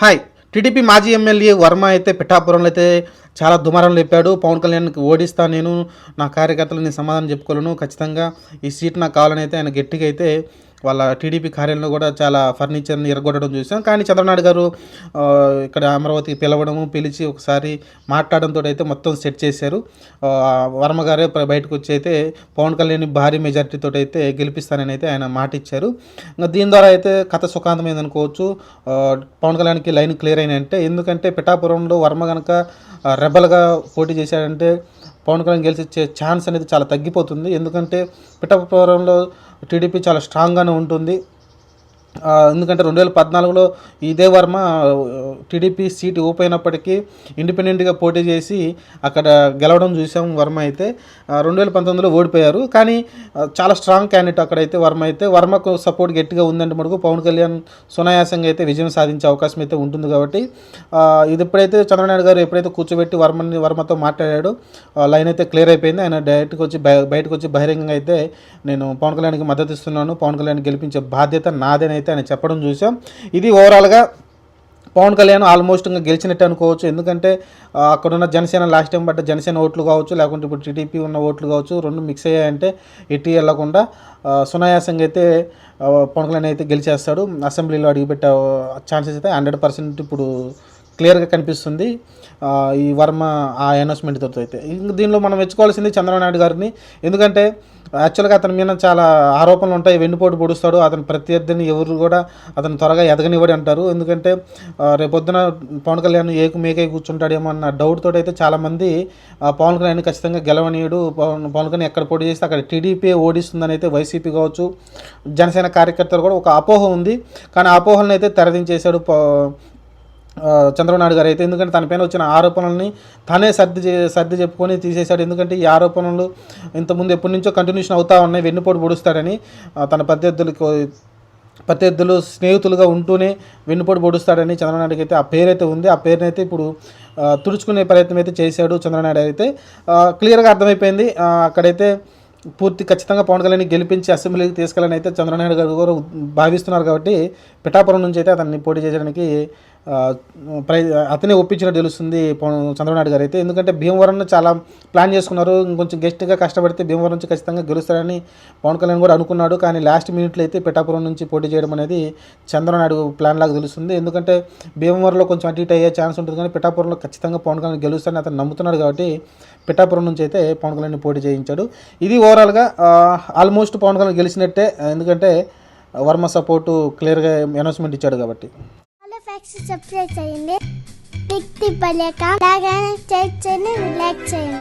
Hi. TDP మాజీ MLA Varma అయితే పిఠాపురంలో అయితే చాలా దుమారం లేపాడు. పవన్ కళ్యాణ్కి ఓడిస్తా నేను నా కార్యకర్తలు నేను సమాధానం చెప్పుకోలేను. ఖచ్చితంగా ఈ సీట్ నాకు కావాలని అయితే ఆయన గట్టిగా అయితే వాళ్ళ టీడీపీ కార్యాలయంలో కూడా చాలా ఫర్నిచర్ని ఎరగొట్టడం చూసాం. కానీ చంద్రనాయుడు గారు ఇక్కడ అమరావతికి పిలవడము పిలిచి ఒకసారి మాట్లాడడంతో అయితే మొత్తం సెట్ చేశారు. వర్మ గారే బయటకు వచ్చి అయితే పవన్ కళ్యాణ్ భారీ మెజార్టీతో అయితే గెలిపిస్తానని అయితే ఆయన మాట ఇచ్చారు. ఇంకా దీని ద్వారా అయితే కథ సుఖాంతమైంది అనుకోవచ్చు పవన్ కళ్యాణ్కి లైన్ క్లియర్ అయినంటే ఎందుకంటే పిఠాపురంలో వర్మ కనుక రెబల్గా పోటీ చేశాడంటే పవన్ కళ్యాణ్ గెలిచే ఛాన్స్ అనేది చాలా తగ్గిపోతుంది. ఎందుకంటే పిఠాపురంలో టీడీపీ చాలా స్ట్రాంగ్గానే ఉంటుంది. ఎందుకంటే రెండు వేల పద్నాలుగులో ఇదే వర్మ టీడీపీ సీట్ ఓపోయినప్పటికీ ఇండిపెండెంట్గా పోటీ చేసి అక్కడ గెలవడం చూసాం వర్మ అయితే. రెండు వేల పంతొమ్మిదిలో ఓడిపోయారు. కానీ చాలా స్ట్రాంగ్ క్యాండిడేట్ అక్కడైతే వర్మ అయితే. వర్మకు సపోర్ట్ గట్టిగా ఉందంటే మటుకు పవన్ కళ్యాణ్ సునాయాసంగా అయితే విజయం సాధించే అవకాశం అయితే ఉంటుంది కాబట్టి ఇది ఎప్పుడైతే చంద్రనాయుడు గారు ఎప్పుడైతే కూర్చోబెట్టి వర్మని వర్మతో మాట్లాడాడో లైన్ అయితే క్లియర్ అయిపోయింది. ఆయన డైరెక్ట్గా వచ్చి బయటకు వచ్చి బహిరంగంగా అయితే నేను పవన్ కళ్యాణ్కి మద్దతు ఇస్తున్నాను. పవన్ కళ్యాణ్ గెలిపించే బాధ్యత నాదేనైతే అయితే ఆయన చెప్పడం చూసాం ఇది ఓవరాల్గా పవన్ కళ్యాణ్ ఆల్మోస్ట్ ఇంకా గెలిచినట్టు అనుకోవచ్చు. ఎందుకంటే అక్కడున్న జనసేన లాస్ట్ టైం పడ్డ జనసేన ఓట్లు కావచ్చు లేకుంటే ఇప్పుడు టీడీపీ ఉన్న ఓట్లు కావచ్చు రెండు మిక్స్ అయ్యాయంటే ఎట్టి వెళ్ళకుండా సునాయాసంగా అయితే పవన్ కళ్యాణ్ అయితే గెలిచేస్తాడు. అసెంబ్లీలో అడుగుపెట్టే ఛాన్సెస్ అయితే హండ్రెడ్ పర్సెంట్ ఇప్పుడు క్లియర్గా కనిపిస్తుంది. ఈ వర్మ ఆ అనౌన్స్మెంట్తో అయితే. ఇంక దీనిలో మనం మెచ్చుకోవాల్సింది చంద్రబాబు నాయుడు గారిని. ఎందుకంటే యాక్చువల్గా అతని మీద చాలా ఆరోపణలు ఉంటాయి. వెన్నుపోటు పొడుస్తాడు. అతని ప్రత్యర్థిని ఎవరు కూడా అతను త్వరగా ఎదగనివ్వడు అంటారు. ఎందుకంటే రేపొద్దున పవన్ కళ్యాణ్ ఏకు మేకై కూర్చుంటాడేమో అన్న డౌట్ తోటి అయితే చాలామంది పవన్ కళ్యాణ్ ఖచ్చితంగా గెలవనీయుడు. పవన్ పవన్ కళ్యాణ్ ఎక్కడ పోటీ చేస్తే అక్కడ టీడీపీ ఓడిస్తుందని అయితే వైసీపీ కావచ్చు జనసేన కార్యకర్తలు కూడా ఒక అపోహ ఉంది. కానీ అపోహలను అయితే తెరదించేశాడు ప- చంద్రబాబు నాయుడు గారు అయితే ఎందుకంటే తన పైన వచ్చిన ఆరోపణల్ని తనే సర్ది సర్ది చెప్పుకొని తీసేశాడు. ఎందుకంటే ఈ ఆరోపణలు ఇంతకుముందు ఎప్పటి నుంచో కంటిన్యూషన్ అవుతా ఉన్నాయి. వెన్నుపోటు పొడుస్తాడని తన ప్రత్యర్థులకు ప్రత్యర్థులు స్నేహితులుగా ఉంటూనే వెన్నుపోటు పొడుస్తాడని చంద్రబాబు నాయుడుకి అయితే ఆ పేరైతే ఉంది. ఆ పేరునైతే ఇప్పుడు తుడుచుకునే ప్రయత్నం అయితే చేశాడు చంద్రబాబు అయితే. క్లియర్గా అర్థమైపోయింది. అక్కడైతే పూర్తి ఖచ్చితంగా పవన్ కళ్యాణ్ గెలిపించి అసెంబ్లీకి తీసుకెళ్ళని అయితే చంద్రనాయుడు గారు కూడా భావిస్తున్నారు కాబట్టి పిఠాపురం నుంచి అయితే అతన్ని పోటీ చేయడానికి ప్రై అతనే ఒప్పించినట్టు తెలుస్తుంది పవన్ చంద్రబాబు నాయుడు గారు అయితే. ఎందుకంటే భీమవరం చాలా ప్లాన్ చేసుకున్నారు. ఇంకొంచెం గెస్ట్గా కష్టపడితే భీమవరం నుంచి ఖచ్చితంగా గెలుస్తారని పవన్ కళ్యాణ్ కూడా అనుకున్నాడు. కానీ లాస్ట్ మినిట్లో అయితే పిఠాపురం నుంచి పోటీ చేయడం అనేది చంద్రబాబు నాయుడు ప్లాన్ లాగా తెలుస్తుంది. ఎందుకంటే భీమవరంలో కొంచెం అటు ఇటు అయ్యే ఛాన్స్ ఉంటుంది. కానీ పిఠాపురంలో ఖచ్చితంగా పవన్ కళ్యాణ్ గెలుస్తారని అతను నమ్ముతున్నాడు కాబట్టి పిఠాపురం నుంచి అయితే పవన్ కళ్యాణ్ పోటీ చేయించాడు. ఇది ఓవరాల్గా ఆల్మోస్ట్ పవన్ కళ్యాణ్ గెలిచినట్టే. ఎందుకంటే వర్మ సపోర్టు క్లియర్గా అనౌన్స్మెంట్ ఇచ్చాడు కాబట్టి. హలో ఫ్యాక్స్ సబ్స్క్రైబ్ చేయండి టిక్ టిప్ లేక అలాగే చేయండి లైక్ చేయండి.